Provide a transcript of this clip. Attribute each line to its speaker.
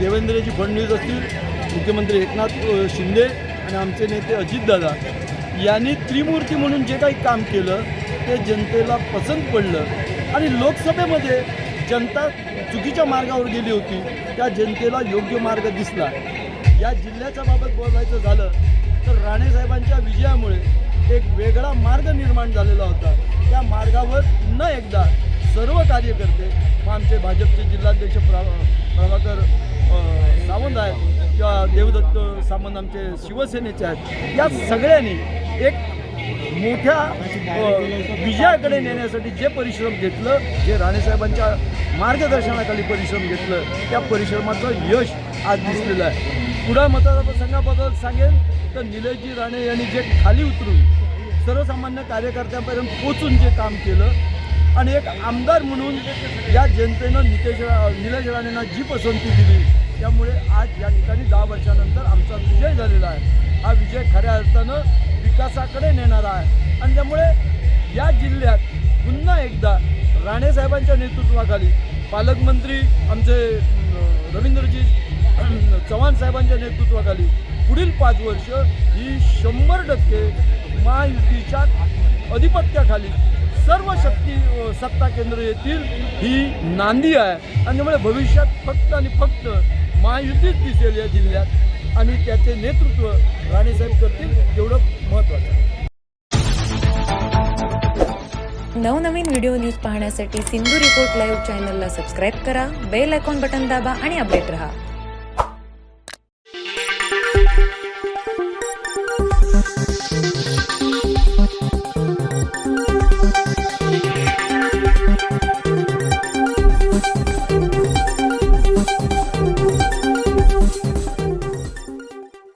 Speaker 1: देवेंद्रजी फडणवीस असतील मुख्यमंत्री एकनाथ शिंदे आणि आमचे नेते अजितदादा यांनी त्रिमूर्ती म्हणून जे काही काम केलं ते जनतेला पसंत पडलं. आणि लोकसभेमध्ये जनता चुकीच्या मार्गावर गेली होती त्या जनतेला योग्य मार्ग दिसला. या जिल्ह्याच्या बाबत बोलायचं झालं तर राणेसाहेबांच्या विजयामुळे एक वेगळा मार्ग निर्माण झालेला होता. त्या मार्गावर पुन्हा एकदा सर्व कार्यकर्ते मग आमचे भाजपचे जिल्हाध्यक्ष प्रा प्रभाकर सावंत आहेत किंवा देवदत्त सामंत आमचे शिवसेनेचे आहेत या सगळ्यांनी एक मोठ्या विजयाकडे नेण्यासाठी जे परिश्रम घेतलं जे राणेसाहेबांच्या मार्गदर्शनाखाली परिश्रम घेतलं त्या परिश्रमाचं यश आज दिसलेलं आहे. पुढं मतदारसंघाबद्दल सांगेल तर निलेशजी राणे यांनी जे खाली उतरून सर्वसामान्य कार्यकर्त्यांपर्यंत पोचून जे काम केलं आणि एक आमदार म्हणून या जनतेनं नितेश रा- निलेश राणेंना जी पसंती दिली त्यामुळे आज या ठिकाणी दहा वर्षानंतर आमचा विजय झालेला आहे. हा विजय खऱ्या अर्थानं विकासाकडे नेणारा आहे. आणि त्यामुळे या जिल्ह्यात पुन्हा एकदा राणेसाहेबांच्या नेतृत्वाखाली पालकमंत्री आमचे रवींद्रजी चव्हाण साहेबांच्या नेतृत्वाखाली पुढील पाच वर्ष ही शंभर टक्के महायुतीच्या अधिपत्याखाली सर्व शक्ती सत्ता केंद्र येतील ही नांदी आहे. आणि त्यामुळे भविष्यात फक्त आणि फक्त महायुतीच दिसेल या जिल्ह्यात. आणि त्याचे नेतृत्व राणेसाहेब करतील एवढं महत्त्वाचं आहे.
Speaker 2: नवनवीन व्हिडिओ न्यूज पाहण्यासाठी सिंधू रिपोर्ट लाईव्ह चॅनलला सबस्क्राईब करा बेल आयकॉन बटन दाबा आणि अपडेट रहा.